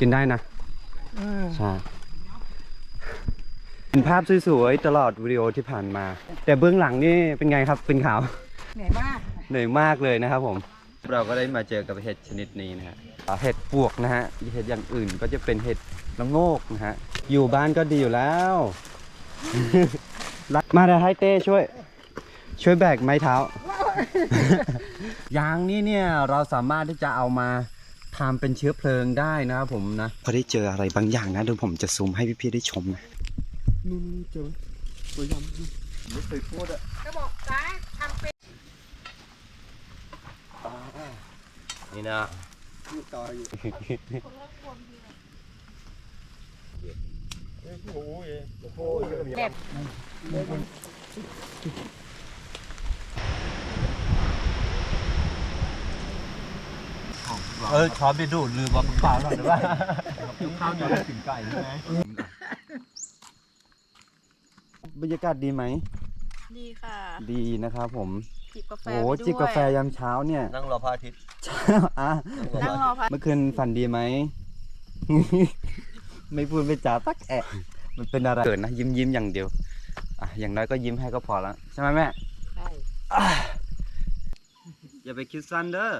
กินได้นะใช่เป็นภาพสวยๆตลอดวิดีโอที่ผ่านมา แต่เบื้องหลังนี่เป็นไงครับเป็นขาวเหนื่อยมากเหนื่อยมากเลยนะครับผม เราก็ได้มาเจอกับเห็ดชนิดนี้นะฮะอ่าเห็ดปวกนะฮะเห็ดอย่างอื่นก็จะเป็นเห็ดละโงกนะฮะอยู่บ้านก็ดีอยู่แล้วมาเดี๋ยวให้เต้ช่วย ช่วยแบกไม้เท้ายางนี่เนี่ยเราสามารถที่จะเอามา ทำเป็นเชื้อเพลิงได้นะครับผมนะพอได้เจออะไรบางอย่างนะเดี๋ยวผมจะซูมให้พี่ๆได้ชมนะนู่นเจอตัวยำไม่เคยพูดอะก็บอกซ้ายทำเป็นนี่นะอยู่ต่ออยู่โอ้ยโอ้โหเยอะแบบ เออช้อนไปดูดลืมว่าเปล่าหน่อยได้ป่ะข้าวเหนียวถึงไก่ใช่ไหมบรรยากาศดีไหม ดีค่ะ ดีนะครับผมจิบกาแฟโอ้ไปด้วยจิบกาแฟยามเช้าเนี่ย นั่งรอพระอาทิตย์อะนั่งรอพักเมื่อคืนฝันดีไหม ไม่พูดไม่จาตักแอะ มันเป็นอะไรเกิดนะยิ้มยิ้มอย่างเดียว อะอย่างน้อยก็ยิ้มให้ก็พอแล้ว ใช่ไหมแม่ ใช่ อย่าไปคิดสั้นเด้อ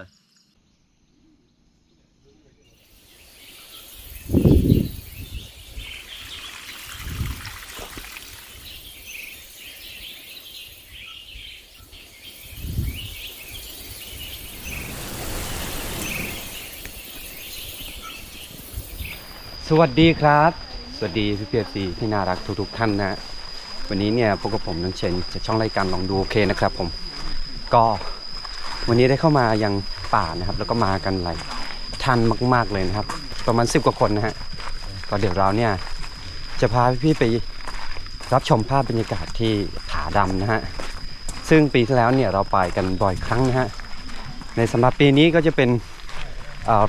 สวัสดีครับ สวัสดีพี่เพียซีที่น่ารักทุกๆท่านนะ วันนี้เนี่ยพวกกับผมน้องเชนจะช่องรายการลองดูโอเคนะครับผม ก็วันนี้ได้เข้ามายังป่านะครับ แล้วก็มากันหลายท่านมาก ๆเลยนะครับ ประมาณสิบกว่าคนนะฮะก็เดี๋ยวเราเนี่ยจะพาพี่ๆไปรับชมภาพบรรยากาศที่ผาดำนะฮะ ซึ่งปีที่แล้วเนี่ยเราไปกันบ่อยครั้งนะฮะ ในสำหรับปีนี้ก็จะเป็น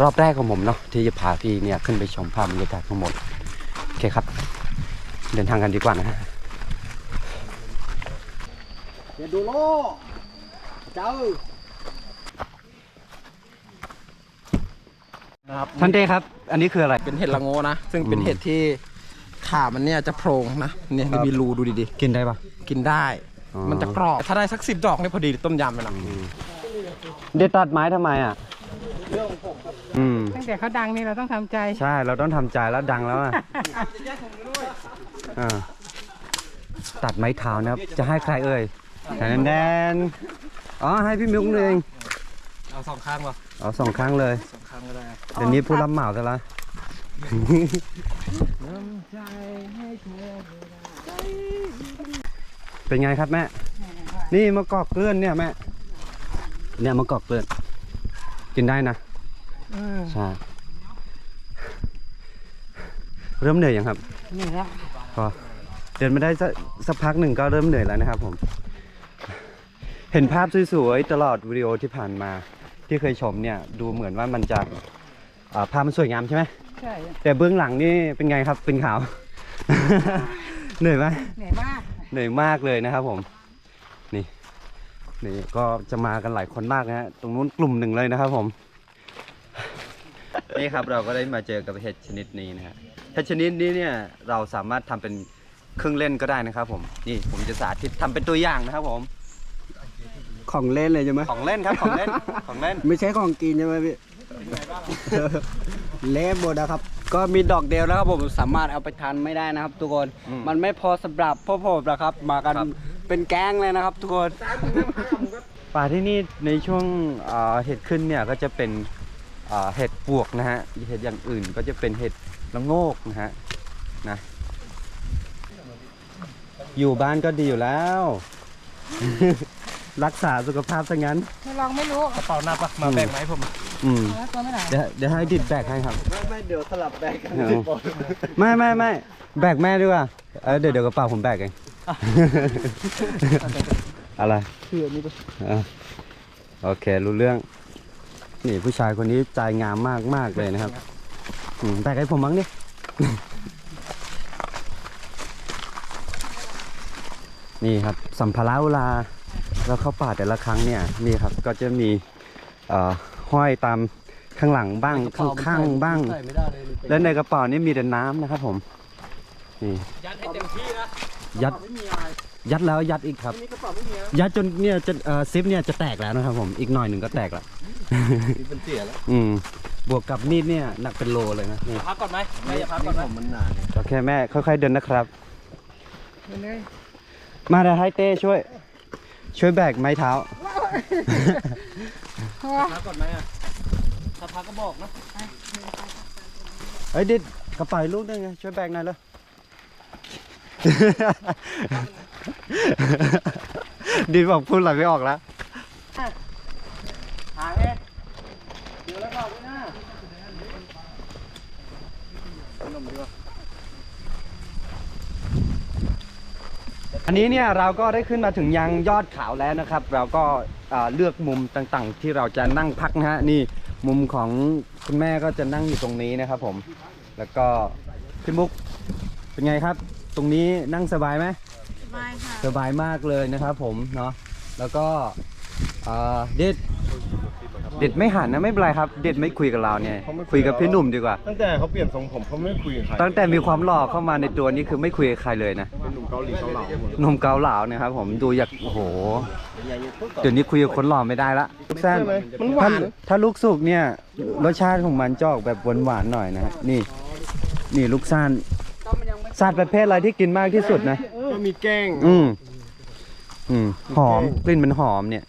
รอบแรกของผมเนาะที่จะพาพี่เนี่ยขึ้นไปชมภาพบรรยากาศทั้งหมดโอเคครับ เดินทางกันดีกว่านะฮะเดี๋ยวดูโลเจ้านะครับท่านเต้ครับ อันนี้คืออะไรเป็นเห็ดละโงนะ ซึ่งเป็นอืมเห็ดที่ขามันเนี่ยจะโพรงนะเนี่ยมันมีรูดูดีกินได้ปะๆกินได้อ๋อมันจะกรอบ ถ้าได้สักสิบดอกเนี่ยพอดีต้มยำเลยนะเด็ดตัดไม้ทำไมอะอืม ตั้งแต่เขาดังนี่เราต้องทำใจ ใช่ เราต้องทำใจแล้วดังแล้วอะอ่าตัดไม้เท้านะครับ จะให้ใครเอ่ยแดนแดนอ๋อ ให้พี่มิวเองเอาสองข้างป่ะเอาสองครั้งเลย สองข้างก็ได้เดี๋ยวนี้ผู้รับเหมาซะละ เป็นไงครับแม่ นี่มะกอกเกลื่อนเนี่ยแม่ เนี่ยมะกอกเกลื่อน กินได้นะอืม ใช่เริ่มเหนื่อยยังครับเหนื่อยแล้วก็เดินมาได้สักสักพักหนึ่งก็เริ่มเหนื่อยแล้วนะครับผม เห็นภาพสวยๆตลอดวิดีโอที่ผ่านมา ที่เคยชมเนี่ยดูเหมือนว่ามันจะอ่าภาพมันสวยงามใช่ไหมใช่แต่เบื้องหลังนี่เป็นไงครับเป็นขาว เหนื่อยไหมเหนื่อยมากเหนื่อยมากเลยนะครับผมนี่นี่ก็จะมากันหลายคนมากนะฮะตรงนู้นกลุ่มหนึ่งเลยนะครับผม นี่ครับเราก็ได้มาเจอกับเห็ดชนิดนี้นะฮะเห็ดชนิดนี้เนี่ยเราสามารถทำเป็นเครื่องเล่นก็ได้นะครับ ผมนี่ผมจะสาธิตทำเป็นตัวอย่างนะครับผม ของเล่นเลยใช่ไหมของเล่นครับของเล่นของเล่น ไม่ใช่ของกินใช่ไหมพี่เละหมดนะครับ ก็มีดอกเดียวนะครับผมสามารถเอาไปทานไม่ได้นะครับ ทุกคนอืมมันไม่พอสำหรับพวกผมนะครับ มากันครับเป็นแก๊งเลยนะครับ ทุกคนป่าที่นี่ในช่วงเอ่อเห็ดขึ้นเนี่ยก็จะเป็น เอ่อเห็ดปวกนะฮะเห็ดอย่างอื่นก็จะเป็นเห็ดละโงกนะฮะนะอยู่บ้านก็ดีอยู่แล้ว รักษาสุขภาพซะงั้นไม่ลองไม่รู้กระเป๋าหน้าปะมาแบ่งไหมาให้ผมอืมเอาตัวไม่ไหนเดี๋ยวเดี๋ยวให้ดิดแบกให้ครับ ไม่ไม่เดี๋ยวสลับแบกกันเอาไม่ไม่ไม่แบกแม่ดีกว่าเออเดี๋ยวเดี๋ยวกระเป๋าผมแบกเองอะไรคืออันนี้ปะอะโอเครู้เรื่อง นี่ผู้ชายคนนี้ใจงามมากมากเลยนะครับอืมแบกให้ผมมั้งดินี่ครับสัมภาระเวลาเราเข้าป่าแต่ละครั้งเนี่ยนี่ครับก็จะมีเอ่อห้อยตามข้างหลังบ้างข้างข้างๆบ้างใส่ไม่ได้เลยมันเป็นและในกระเป๋านี่มีแต่น้ำนะครับผมนี่ยัดให้เต็มที่นะยัดไม่มีอะไรยัดแล้วยัดอีกครับมีกระเป๋าไม่มีนะยัดจนเนี่ยจะเอ่อซิปเนี่ยจะแตกแล้วนะครับผมอีกหน่อยหนึ่งก็แตกละ มีเป็นเสียแล้วอืมบวกกับมีดเนี่ยหนักเป็นโลเลยนะนี่พักก่อนไหมแม่จะพักก่อนไหมผมมันหนาเนี่ยโอเคแม่ค่อยๆเดินนะครับไปเลยมาเดี๋ยวให้เต้ช่วย ช่วยแบกไม้เท้าเพราะว่าพักก่อนไหมอะถ้าพักก็บอกนะเอ้ยดิดกระเป๋าอีกลูกนึงไงช่วยแบกหน่อยเลย ดิดบอกพูดอะไรไม่ออกแล้ว หาเองเดี๋ยวแล้วบอกด้วยนะขนมดีกว่า อันนี้เนี่ยเราก็ได้ขึ้นมาถึงยังยอดเขาแล้วนะครับ เราก็อ่าเลือกมุมต่างๆ ที่เราจะนั่งพักนะฮะนี่มุมของคุณแม่ก็จะนั่งอยู่ตรงนี้นะครับผม แล้วก็พี่มุกเป็นไงครับ ตรงนี้นั่งสบายไหมไม่ค่ะสบายมากเลยนะครับผมเนาะแล้วก็อ่าเด็ด เด็ดไม่หันนะไม่เป็นไรครับ เด็ดไม่คุยกับเราเนี่ยคุยกับพี่หนุ่มดีกว่า ตั้งแต่เขาเปลี่ยนทรงผมเขาไม่คุยกับใครตั้งแต่มีความหล่อเข้ามาในตัวนี้คือไม่คุยกับใครเลยนะเป็นหนุ่มเกาหลีเกาเหลาหมดหนุ่มเกาเหลาเนี่ยครับผมดูอยากโอ้โหเดี๋ยวนี้คุยกับคนหล่อไม่ได้ละลูกแซนมันหวานถ้ถ้าลูกสุกเนี่ยรสชาติของมันจะออกแบบหวานๆหน่อยนะฮะนี่ นี่ลูกซ่านสัตว์ประเภทอะไรที่กินมากที่สุดนะ ก็มีแกล้งอืมอืมหอมกลิ่นมันหอมเนี่ย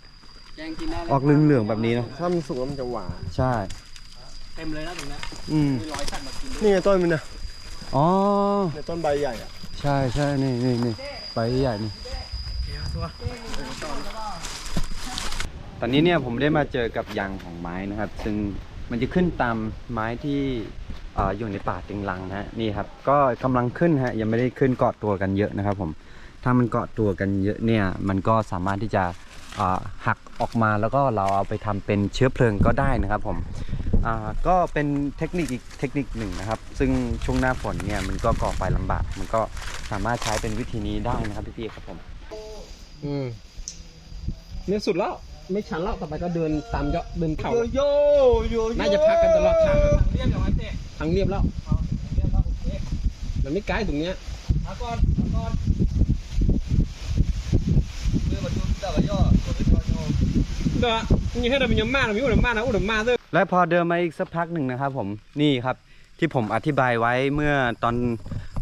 แกงกินได้เลยออกเหลืองๆแบบนี้นะถ้ามันสุกแล้วมันจะหวานใช่ เต็มเลยนะตรงเนี้ยอืมมีรอยสัตว์มากินด้วยนี่ไงต้นมันนะอ๋อ ในต้นใบใหญ่อะใช่ใช่นี่นี่นี่ไปใหญ่นี่ตอนนี้เนี่ยผมได้มาเจอกับยางของไม้นะครับ ซึ่งมันจะขึ้นตามไม้ที่เอ่ออยู่ในป่าติงลังนะฮะนี่ครับ ก็กำลังขึ้นฮะยังไม่ได้ขึ้นเกาะตัวกันเยอะนะครับ ผม ถ้ามันเกาะตัวกันเยอะเนี่ย มันก็สามารถที่จะอ่า หักออกมาแล้วก็เราเอาไปทำเป็นเชื้อเพลิงก็ได้นะครับผมอ่าก็เป็นเทคนิคอีกเทคนิคหนึ่งนะครับ ซึ่งช่วงหน้าฝนเนี่ยมันก็ก่อไฟลำบาก มันก็สามารถใช้เป็นวิธีนี้ได้นะครับพี่ๆครับผม อืมเนี่ยสุดแล้วไม่ชันแล้วต่อไปก็เดินตามยอดเดินเขาโยโยโยน่าจะพักกันตลอดทางเรียบร้อยเตะทางเรียบแล้วเรียบร้อยโอเคมันไม่ไกลตรงเนี้ยพักก่อนพักก่อนเมื่อมาดูแต่ละย่อตั วเป็ย่อย่อเด้อนี่ให้เราเป็นยมมาเรามีอุดมมานะอุดมมาเด้อและพอเดินมาอีกสักพักหนึ่งนะครับผมนี่ครับที่ผมอธิบายไว้เมื่อตอน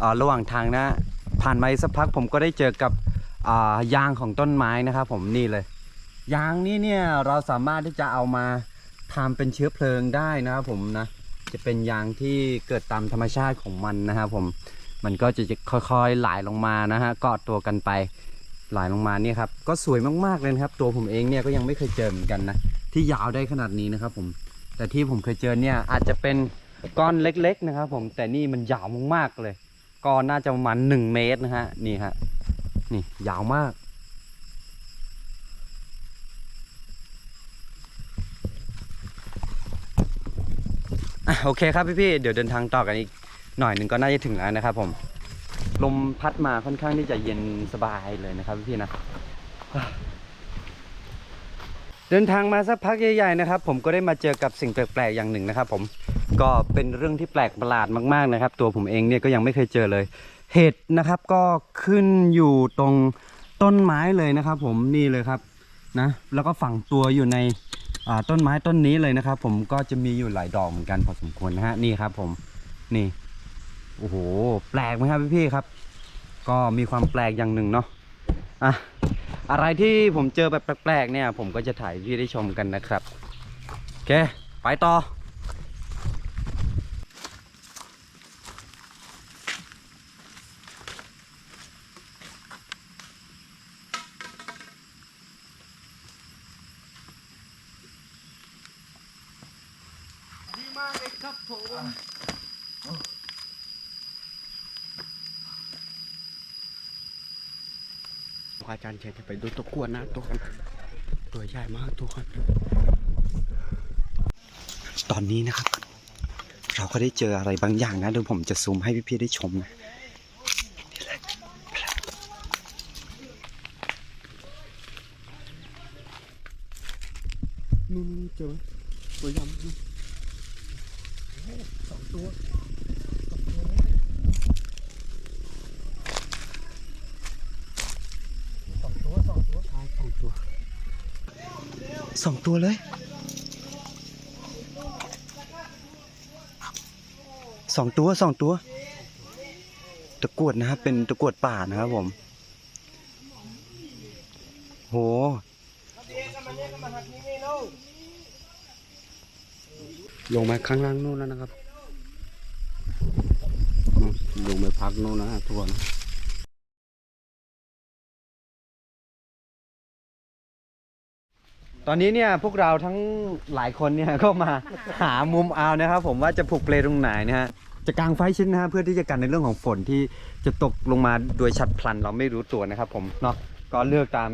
อระหว่างทางนะ ผ่านมาสักพักผมก็ได้เจอกับยางของต้นไม้นะครับผมนี่เลย ยางนี้เนี่ยเราสามารถที่จะเอามาทำเป็นเชื้อเพลิงได้นะครับผมนะจะเป็นยางที่เกิดตามธรรมชาติของมันนะครับผมมันก็จะค่อยๆไหลลงมานะฮะเกาะตัวกันไป ไหลลงมาเนี่ยครับก็สวยมากๆเลยครับ ตัวผมเองเนี่ยก็ยังไม่เคยเจอเหมือนกันนะที่ยาวได้ขนาดนี้นะครับผมแต่ที่ผมเคยเจอเนี่ยอาจจะเป็นก้อนเล็ก ๆนะครับ ผมแต่นี่มันยาวมากๆเลยก้อนน่าจะประมาณหนึ่งเมตรนะฮะนี่ฮะนี่ยาวมากอโอเคครับพี่ๆเดี๋ยวเดินทางต่อกันอีกหน่อยหนึ่งก็น่าจะถึงแล้วนะครับผม ลมพัดมาค่อนข้างที่จะเย็นสบายเลยนะครับพี่นะ เดินทางมาสักพักใหญ่ๆนะครับ ผมก็ได้มาเจอกับสิ่งแปลกๆอย่างหนึ่งนะครับ ผมก็เป็นเรื่องที่แปลกประหลาดมากๆนะครับ ตัวผมเองเนี่ยก็ยังไม่เคยเจอเลย เห็ดนะครับก็ขึ้นอยู่ตรงต้นไม้เลยนะครับ ผมนี่เลยครับนะแล้วก็ฝังตัวอยู่ในต้นไม้ต้นนี้เลยนะครับ ผมก็จะมีอยู่หลายดอกเหมือนกันพอสมควรนะฮะนี่ครับ ผมนี่ โอ้โห แปลกไหมครับพี่ๆครับ ก็มีความแปลกอย่างหนึ่งเนาะอะอะไรที่ผมเจอแบบแปลกๆเนี่ย ผมก็จะถ่ายพี่ได้ชมกันนะครับโอเค ไปต่อ อาจารย์เชนจะไปดูตัวกวนนะตัวกันตัวใหญ่มากตัวกันตอนนี้นะครับ เราก็ได้เจออะไรบางอย่างนะเดี๋ยวผมจะซูมให้พี่ๆได้ชมนะนี่เลย นู่นๆเจอไหมตัวใหญ่ สองตัวเลยสองตัวสองตัว ตะกรวดนะครับ เป็นตะกรวดป่านะครับผม โหลงมาข้างล่างนู่นแล้วนะครับ ลงไปพักโน่นนะทุกคน ตอนนี้เนี่ยพวกเราทั้งหลายคนเนี่ยก็มาหามุมเอานะครับผมว่าจะผูกเปลตรงไหนนะฮะจะกางไฟชิ้นนะฮะเพื่อที่จะกันในเรื่องของฝนที่จะตกลงมาโดยฉับพลันเราไม่รู้ตัวนะครับผมเนาะก็เลือกตาม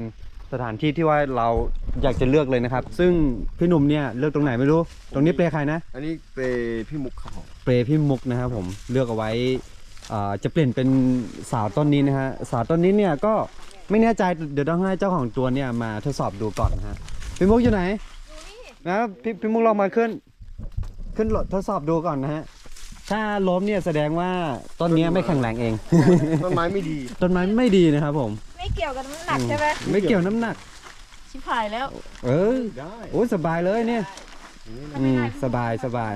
สถานที่ที่ว่าเราอยากจะเลือกเลยนะครับ ซึ่งพี่หนุ่มเนี่ยเลือกตรงไหนไม่รู้ ตรงนี้เปลใครนะ อันนี้เปพี่มุกครับผมเปรย์พี่มุกนะครับผมเลือกเอาไว้อ่าจะเปลี่ยนเป็นสาวต้นนี้นะฮะสาวต้นนี้เนี่ยก็ไม่แน่ใจเดี๋ยวต้องให้เจ้าของตัวเนี่ยมาทดสอบดูก่อนนะฮะ พี่มุกอยู่ไหนนะพี่พี่มุกลองมาขึ้น ขึ้นรถทดสอบดูก่อนนะฮะ ถ้าล้มเนี่ยแสดงว่าต้นเนี้ยไม่แข็งแรงเอง ต้นไม้ไม่ดีต้นไม้ไม่ดีนะครับผม ไม่เกี่ยวกับน้ำหนักใช่ไหมไม่เกี่ยวน้ำหนัก ชิบหายแล้ว เออได้โอ้ยสบายเลยเนี่ยอืมสบายสบาย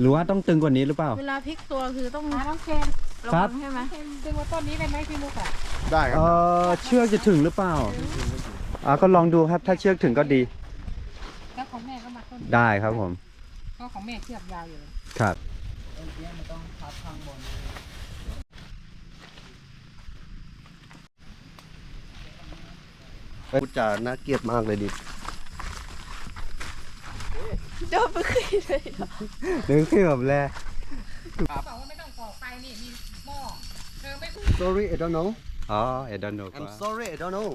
หรือว่าต้องตึงกว่านี้หรือเปล่า เวลาพลิกตัวคือต้องน้องเคนระครัวับงใช่ไหมดึงว่าต้นนี้ได้ไหมพี่มุกอะได้คเอรับอเชือกจะถึงหรือเปล่า อ่าก็ลองดูครับถ้าเชือกถึงก็ดี แล้วของแม่ก็มาต้นได้ครับผม เพราะของแม่เชือกยาวอยู่เลยครับพูดจาน่าเกลียดมากเลยดิโดนไปขึ้นเลยนึกขึ้นแบบแรกบอกว่าไม่ต้องก่อไฟนี่มีหม้อเธอไม่ sorry I don't know อ๋อเอ็ดอนโน I'm sorry I don't know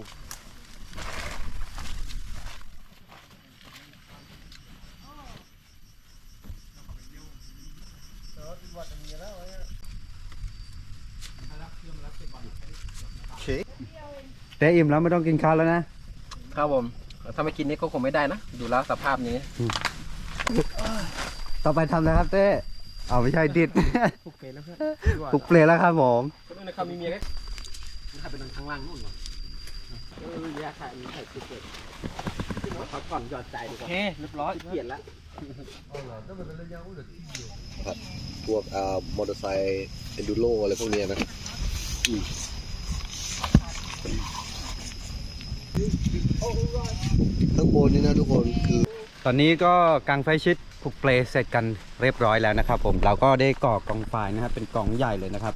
โอเค แต่อิ่มแล้วไม่ต้องกินข้าวแล้วนะ ครับผม ถ้าไม่กินนี่ก็คงไม่ได้นะ ดูแล้วสภาพนี้ ต่อไปทำนะครับเต้เอาไม่ใช่ดิดผูกเปแล้วเพื่อนปลุกเปลแล้วครับผมก็ดูนะครับมีเมียก็ถ้าไปนั่งข้างล่างนู่นเหรอเออแยกถ่ายมีถ่ายติดเกิดพักก่อนหยอดใจดีกว่าโอเคเรียบร้อยเปลี่ยนแล้วพวกอ่ามอเตอร์ไซค์เอนดูโรอะไรพวกเนี้ยนะอืม ข้างบนนี่นะทุกคนคือ ตอนนี้ก็กางไฟชิดผูกเปลเสร็จกันเรียบร้อยแล้วนะครับ ผมเราก็ได้ก่อกองไฟนะครับเป็นกองใหญ่เลยนะครับ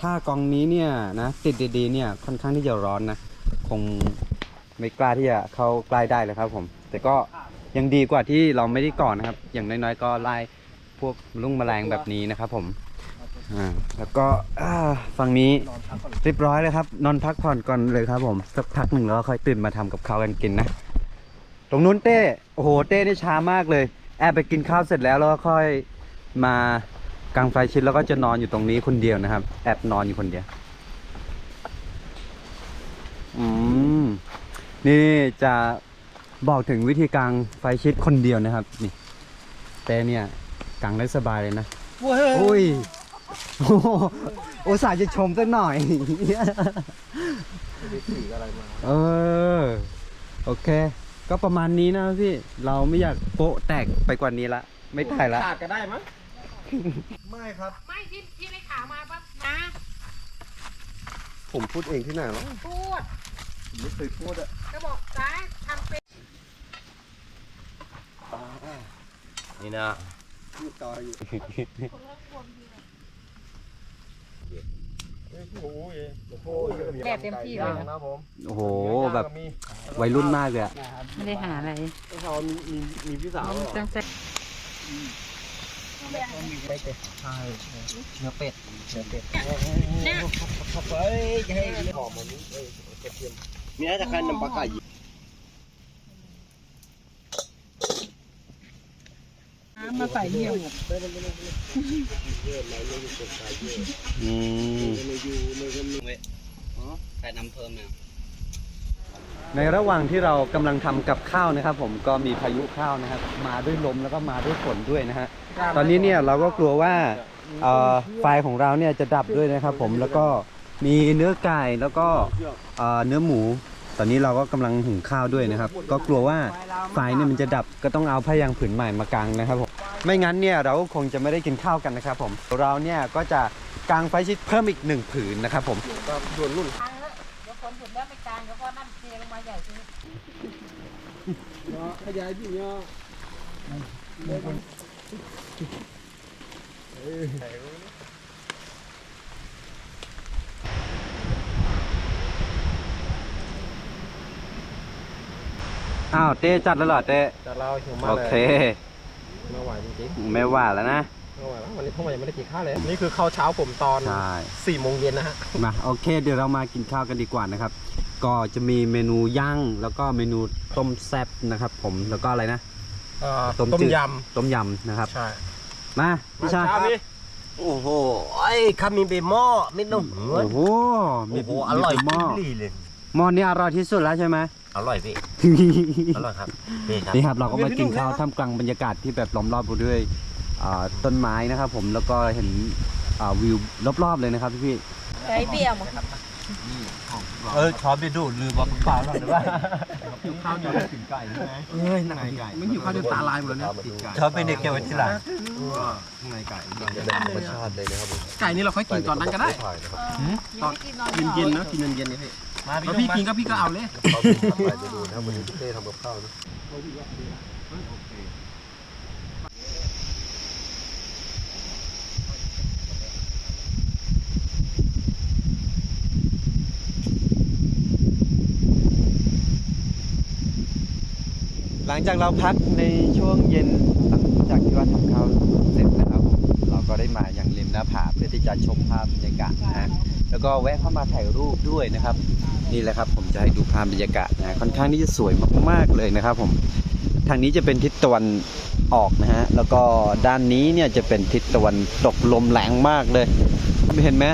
ถ้ากองนี้เนี่ยนะติดดีๆเนี่ยค่อนข้างที่จะร้อนนะคงไม่กล้าที่จะเข้าใกล้ได้เลยครับ ผม แต่ก็ยังดีกว่าที่เราไม่ได้ก่อนะครับ อย่างน้อยๆ ก็ไล่พวกลุงแมลงแบบนี้นะครับ ผม อ่าแล้วก็อ่าฝั่งนี้เรียบร้อยเลยครับ นอนพักผ่อนก่อนเลยครับ ผมสักพักหนึ่งแล้วก็ค่อยตื่นมาทำกับข้าวกันกินนะตรงนู้นเต้โอ้โหเต้นี่ช้ามากเลย แอบไปกินข้าวเสร็จแล้วแล้วก็ค่อยมากางไฟชิดแล้วก็จะนอนอยู่ตรงนี้คนเดียวนะครับ แอบนอนอยู่คนเดียวอืมนี่จะบอกถึงวิธีกางไฟชิดคนเดียวนะครับ นี่เต้เนี่ยกางได้สบายเลยนะอุ้ย โอ้โหอุตส่าห์จะชมสักหน่อยเออ โอเค ก็ประมาณนี้นะพี่ เราไม่อยากโปะแตกไปกว่านี้ละ ไม่ถ่ายละ ขาดก็ได้มั้ง ไม่ครับ ไม่ที่ที่ได้ข่าวมาปั๊บนะผมพูดเองที่ไหนวะพูดผมไม่เคยพูดอะก็บอกจ้าทำเป็นนี่นะ พูดต่ออยู่โอ้ยโอ้โห แบบเต็มที่เลยนะนะผมโอ้โหแบบวัยรุ่นมากเลยอะไม่ได้หาอะไรเขามีมีมีพี่สาวเหรอจังใจเนื้อเป็ดเนื้อเป็ดเนี่ยเฮ้ยให้หอมมันนี้เอ้ยกระเทียมมีน่าจะคันน้ำปลาไก่น้ำมาใส่เยี่ยวอืม ใส่น้ำเพิ่มนะในระหว่างที่เรากำลังทำกับข้าวนะครับ ผมก็มีพายุเข้าวนะครับ มาด้วยลมแล้วก็มาด้วยฝนด้วยนะฮะตอนนี้เนี่ยเราก็กลัวว่าเอ่อไฟของเราเนี่ยจะดับด้วยนะครับ ผมแล้วก็มีเนื้อไก่แล้วก็เอ่อเนื้อหมู ตอนนี้เราก็กำลังหุงข้าวด้วยนะครับ ก็กลัวว่าไฟเนี่ยมันจะดับก็ต้องเอาผ้ายางผืนใหม่มากางนะครับผม ไม่งั้นเนี่ยเราก็คงจะไม่ได้กินข้าวกันนะครับผม เราเนี่ยก็จะกางไฟชิดเพิ่มอีกหนึ่งผืนนะครับผมทางเถอะเดี๋ยวฝนหยุดแล้วไม่กลางเดี๋ยวก็นั่นเทลงมาใหญ่ทีนี้ขยายพี่เนาะอ้าวเต้จัดแล้วเหรอเต้จะเล่าหิวมากโอเลยเค ไม่ไหวจริงไม่ว่าแล้วนะๆไม่ไหวแล้ววันนี้พวกมันยังไม่ได้กินข้าวเลย นี่คือข้าวเช้าผมตอนใช่ สี่โมงเย็นนะฮะ มาโอเค เดี๋ยวเรามากินข้าวกันดีกว่านะครับ ก็จะมีเมนูย่างแล้วก็เมนูต้มแซ่บนะครับ ผมแล้วก็อะไรนะ เอ่อต้มต้มจืด ยต้มยำนะครับำใช่มาพี่ชายเช้ามีโอ้โหไอ้คามีเบหม้อมิดนุ่มโอ้โหมีโอ้โหอร่อยมีหม้อดีเลย หม้อนี้อร่อยที่สุดแล้วใช่ไหม อร่อยพี่ อร่อยครับนี่ครับ นี่ครับเราก็มากินข้าวท่ามกลางบรรยากาศที่แบบล้อมรอบไปด้วยอ่าต้นไม้นะครับ ผมแล้วก็เห็นอ่าวิวรอบๆเลยนะครับพี่ไก่เปี่ยมอะเออช้อนไปดูลืมว่าเปล่าหรอกหรือว่าข้าวอยู่กินไก่ใช่ไหมเอ้ยหนังไก่ไม่หิวข้าวจนตาลายหมดแล้วเนี่ยช้อนไปเด็กเก็บไว้ที่หลังข้างในไก่ธรรมชาติเลยนะครับผมไก่นี่เราค่อยกินตอนนั้นก็ได้ตอนกินนอนเย็นๆนะกินเย็นๆนี่พี่ มาแล้วพี่กินก็พี่ก็เอาเลยเขาเป็นไปไปดูนะครับวันนี้พี่เต้ทำกับข้าวนะหลังจากเราพักในช่วงเย็นหลังจากที่ว่าทำข้าว ก็ได้มาอย่างริมหน้าผาเพื่อที่จะชมภาพบรรยากาศนะฮะแล้วก็แวะเข้ามาถ่ายรูปด้วยนะครับ นี่แหละครับผมจะให้ดูภาพบรรยากาศนะค่อนข้างที่จะสวยมากๆเลยนะครับ ผมทางนี้จะเป็นทิศตะวันออกนะฮะแล้วก็ด้านนี้เนี่ยจะเป็นทิศตะวันตกลมแรงมากเลยเห็นไหม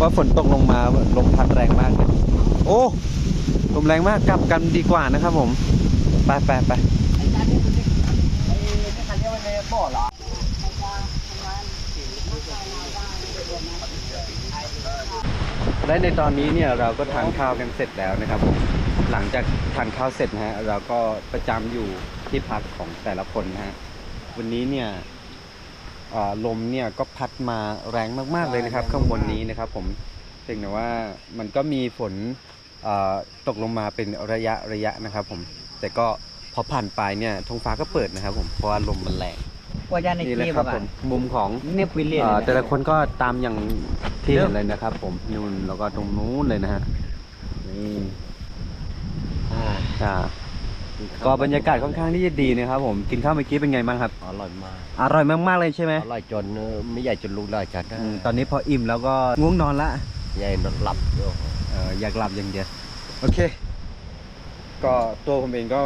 ว่าฝนตกลงมาลมพัดแรงมากเลยโอ้ลมแรงมากกลับกันดีกว่านะครับผมไปไปไป และในตอนนี้เนี่ยเราก็ทานข้าวกันเสร็จแล้วนะครับผมหลังจากทานข้าวเสร็จนะฮะเราก็ประจำอยู่ที่พักของแต่ละคนนะฮะวันนี้เนี่ยเอ่อลมเนี่ยก็พัดมาแรงมากๆเลยนะครับ ข้างบนนี้นะครับผมเพียงแต่ว่ามันก็มีฝนเอ่อตกลงมาเป็นระยะระยะนะครับ ผม แต่ก็พอผ่านไปเนี่ยท้องฟ้าก็เปิดนะครับ ผมเพราะว่าลมมันแรงว่าจะในนี่แหละที่ครับผมมุมของเนี่ยวิลเลียนเอ่อแต่ละคนก็ตามอย่าง ที่เห็นเลยนะครับ ผมนู่นแล้วก็ตรงนู้นเลยนะฮะนี่อ่าก็บรรยากาศค่อนข้างที่จะดีนะครับผมกินข้าวเมื่อกี้เป็นไงบ้างครับ อร่อยมาก อร่อยมากๆเลยใช่ไหมอร่อยจนเออไม่ใหญ่จนลูกได้จัดได้อืมตอนนี้พออิ่มแล้วก็ง่วงนอนละใหญ่นอนหลับโอ้โหเอ่ออยากหลับอย่างเดียวโอเค ก็ตัวผมเองก็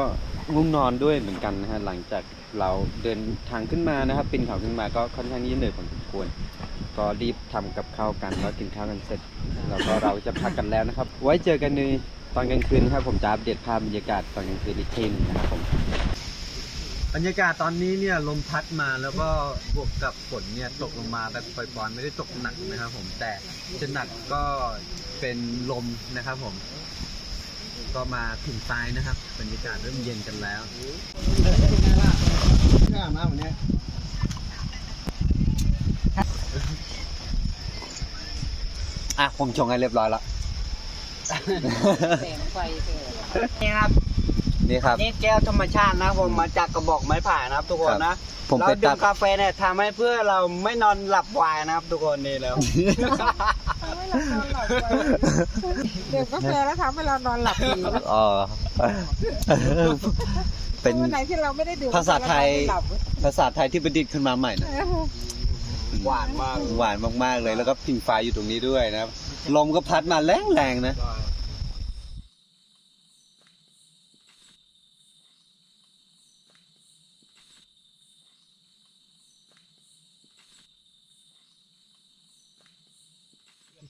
ง่วงนอนด้วยเหมือนกันนะฮะหลังจากเราเดินทางขึ้นมานะครับปีนเขาขึ้นมาก็ค่อนข้างที่จะเหนื่อยพอสมควร ก็รีบทำกับข้าวกันแล้วกินข้าวกันเสร็จ แล้วก็เราจะพักกันแล้วนะครับ ไว้เจอกันในตอนกลางคืนนะครับผมจะอัปเดตภาพบรรยากาศตอนกลางคืนอีกทีนึงนะครับผมบรรยากาศตอนนี้เนี่ยลมพัดมาแล้วก็บวกกับฝนเนี่ยตกลงมาแบบปล่อยๆไม่ได้ตกหนักนะครับผมแต่จะหนักก็เป็นลมนะครับผม ก็มาถึงซ้ายนะครับบรรยากาศเริ่มเย็นกันแล้วข้ามาวันนี้ อะผมชงให้เรียบร้อยแล้ว แสงไฟเถอะนี่ครับนี่ครับ นี่แก้วธรรมชาตินะผมมาจากกระบอกไม้ไผ่นะครับ ทุกคนนะผมเราไปดื่ตัมดกาแฟเนี่ยทำให้เพื่อเราไม่นอนหลับวายนะครับ ทุกคนนี่แล้วเดี๋ยวกาแฟแล้วทำให้เรานอนหลับดีอ๋อ เป็น วันไหนที่เราไม่ได้ดื่มภาษาไทยเรนอนม่หลับภาษาไทยที่ประดิษฐ์ขึ้นมาใหม่นะ หวานมากหวานมากๆเลย แล้วก็พิงไฟอยู่ตรงนี้ด้วยนะครับ ลมก็พัดมาแรงๆนะ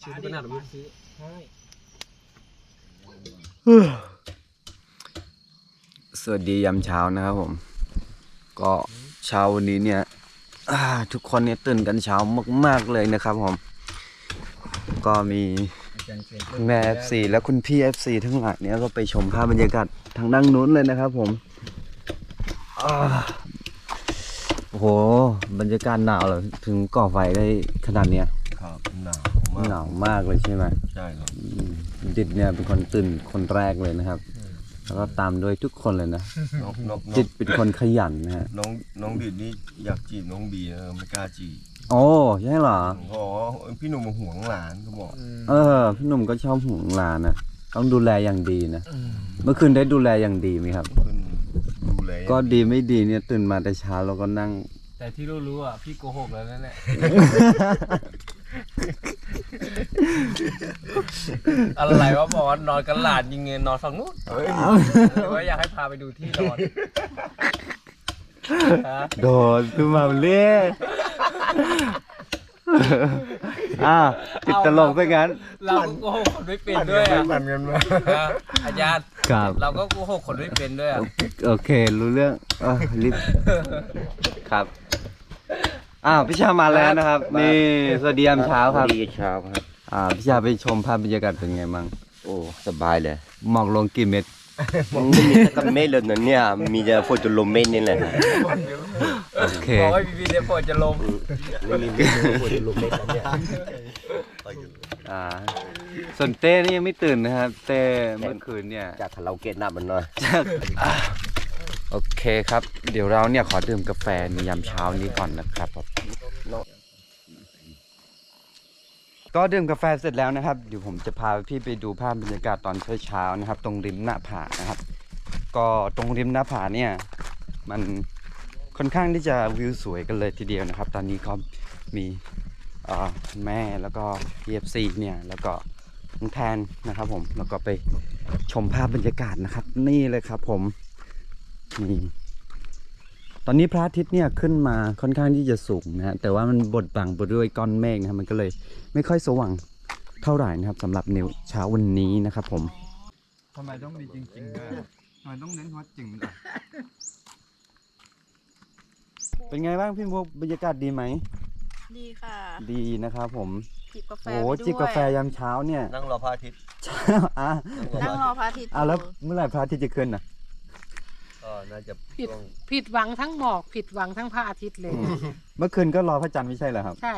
ชื่อก็น่าดูสวัสดียามเช้านะครับผม ก็เช้าวันนี้เนี่ยอ่า ทุกคนเนี่ยตื่นกันเช้ามาก ๆเลยนะครับผม ก็มีคุณแม่ FC และคุณพี่ FC ทั้งหลายเนี่ยก็ไปชมภาพบรรยากาศทางด้านนู้นเลยนะครับผมอ่าโอ้โห บรรยากาศหนาวเหรอถึงก่อไฟได้ขนาดเนี้ยครับหนาวหนาวมากเลยใช่ไหมใช่ครับอืมจิตเนี่ยเป็นคนตื่นคนแรกเลยนะครับ แล้วก็ตามด้วยทุกคนเลยนะน้องน้องน้จิองตเป็นคนขยันนะฮะน้องน้องดิดนี่อยากจีบน้องบีนะไม่กล้าจีบโอ้ใช่เหรอเพราะว่าพี่หนุ่มมาห่วงหลานเขาบอก เออ พี่หนุ่มก็ชอบห่วงหลานนะต้องดูแลอย่างดีนะเมื่อคืนได้ดูแลอย่างดีไหมครับเพิ่นดูแลก็ดีไม่ดีเนี่ยตื่นมาแต่เช้าแล้วก็นั่ง แต่ที่รู้ๆอะพี่โกหกแล้วนั่นแหละ อะไรวะบอกว่านอนกันหลานยิงเงินนอนฝั่งนู้นหรือว่าอยากให้พาไปดูที่นอนฮะโดนขึ้นมาเล่อ่าติดตลกไปงั้น เราก็โกหกคนไม่เป็นด้วยอะปั่นกันมานะอาจารย์ครับ เราก็โกหกคนไม่เป็นด้วยอะโอเค รู้เรื่องเออรีบครับ อ้าวพี่ชามาแล้วนะครับ นี่สวัสดียามเช้าครับ ดีเช้าครับ อ่าพี่ชาไปชมภาพบรรยากาศเป็นไงบ้างโอ้สบายเลยหมอกลงกี่เม็ดมันไม่มีสักเม็ดเลยนะเนี่ย มีแต่ฝนจะลมเม็ดนี่แหละโอเคบอกว่าพี่พีเดฟโฟจะลงไม่มีเม็ดฝนจะลมเม็ดแล้วเนี่ยอ่าส่วนเต้นี่ยังไม่ตื่นนะครับ เต้เมื่อคืนเนี่ย จากคาราโอเกะหน้ามันหน่อย โอเคครับ เดี๋ยวเราเนี่ยขอดื่มกาแฟในยามเช้านี้ก่อนนะครับผมก็ดื่มกาแฟเสร็จแล้วนะครับเดี๋ยวผมจะพาพี่ไปดูภาพบรรยากาศตอนเช้าๆนะครับ ตรงริมหน้าผานะครับ ก็ตรงริมหน้าผาเนี่ย มันค่อนข้างที่จะวิวสวยกันเลยทีเดียวนะครับ ตอนนี้เขามีแม่แล้วก็ PFC เนี่ยแล้วก็น้องแทนนะครับผมแล้วก็ไปชมภาพบรรยากาศนะครับ นี่เลยครับผม นี่ตอนนี้พระอาทิตย์เนี่ยขึ้นมาค่อนข้างที่จะสูงนะฮะแต่ว่ามันบดบังไปด้วยก้อนเมฆนะครับมันก็เลยไม่ค่อยสว่างเท่าไหร่นะครับสำหรับในเช้าวันนี้นะครับผมทำไมต้องมีจริงๆด้วยทำไมต้องเน้นว่าจริงด้วยเป็นไงบ้างพี่มุกบรรยากาศดีไหม ดีค่ะ ดีนะครับผม จิบกาแฟโอ้ไปด้วยจิบกาแฟยามเช้าเนี่ยนั่งรอพระอาทิตย์ อะนั่งรอพระอาทิตย์อะแล้วอยู่เมื่อไหร่พระอาทิตย์จะขึ้นนะก็ น่าจะผิดช่วงผิดหวังทั้งหมอก ผิดหวังทั้งพระอาทิตย์เลย เมื่อคืนก็รอพระจันทร์ไม่ใช่เหรอครับ ใช่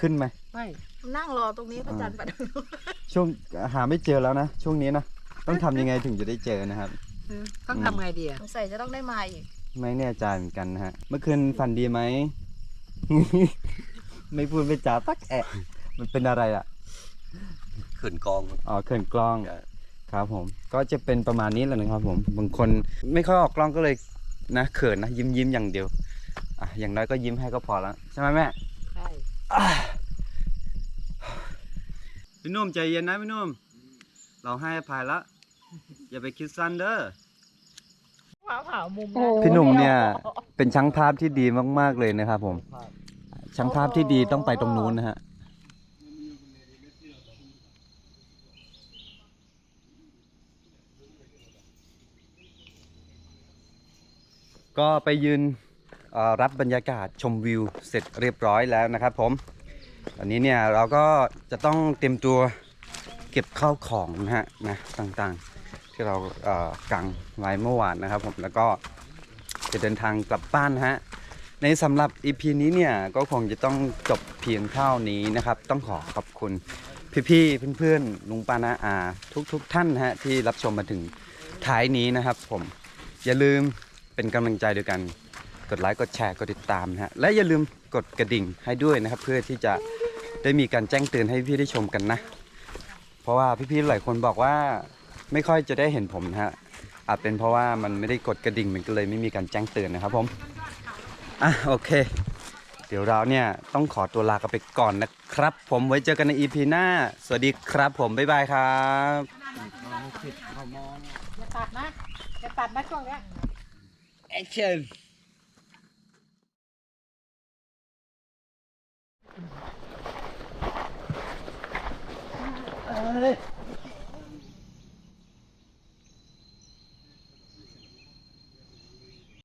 ขึ้นไหมไม่นั่งรอตรงนี้พระจันทร์ไปทางนู้นช่วงหาไม่เจอแล้วนะช่วงนี้นะต้องทำยังไงถึงจะได้เจอนะครับ เออต้องทำไงดีอะสงสัยจะต้องได้มาอีกไม่แน่ใจเหมือนกันนะฮะ เมื่อคืนฝันดีไหม ไม่พูดไม่จาตักแอะ มันเป็นอะไรอะขืนกอง อ๋อเขินกล้อง ใช่ ครับผมก็จะเป็นประมาณนี้แหละนะครับผมบางคนไม่ค่อยออกกล้องก็เลยนะเขินนะยิ้มยิ้มอย่างเดียวอะอย่างน้อยก็ยิ้มให้ก็พอแล้วใช่ไหมแม่ใช่พี่นุ่มใจเย็นนะพี่นุ่มเราให้อภัยละอย่าไปคิดสั้นเด้อฟ้าผ่ามุมพี่หนุ่มเนี่ยเป็นช่างภาพที่ดีมาก ๆเลยนะครับผมช่างภาพที่ดีต้องไปตรงนู้นนะฮะ ก็ไปยืนรับบรรยากาศชมวิวเสร็จเรียบร้อยแล้วนะครับผมตอนนี้เนี่ยเราก็จะต้องเตรียมตัวเก็บข้าวของนะฮะนะต่างๆ ที่เรากังไว้เมื่อวานนะครับผมแล้วก็จะเดินทางกลับบ้านฮะในสำหรับ EP นี้เนี่ยก็คงจะต้องจบเพียงเท่านี้นะครับ ต้องขอขอบคุณพี่ๆเพื่อนๆลุงปานาอาทุกๆทท่านฮะที่รับชมมาถึงท้ายนี้นะครับผมอย่าลืม เป็นกำลังใจด้วยกัน กดไลค์กดแชร์กดติดตามนะฮะและอย่าลืมกดกระดิ่งให้ด้วยนะครับ เพื่อที่จะได้มีการแจ้งเตือนให้พี่ได้ชมกันนะ เพราะว่าพี่ๆหลายคนบอกว่าไม่ค่อยจะได้เห็นผมนะฮะอาจเป็นเพราะว่ามันไม่ได้กดกระดิ่งมันก็เลยไม่มีการแจ้งเตือนนะครับผมอะโอเค เดี๋ยวเราเนี่ยต้องขอตัวลากันไปก่อนนะครับ ผมไว้เจอกันใน EP หน้า สวัสดีครับผม บ๊ายบายครับอย่าตัดนะ อย่าตัดนะช่วงเนี้ย action เออ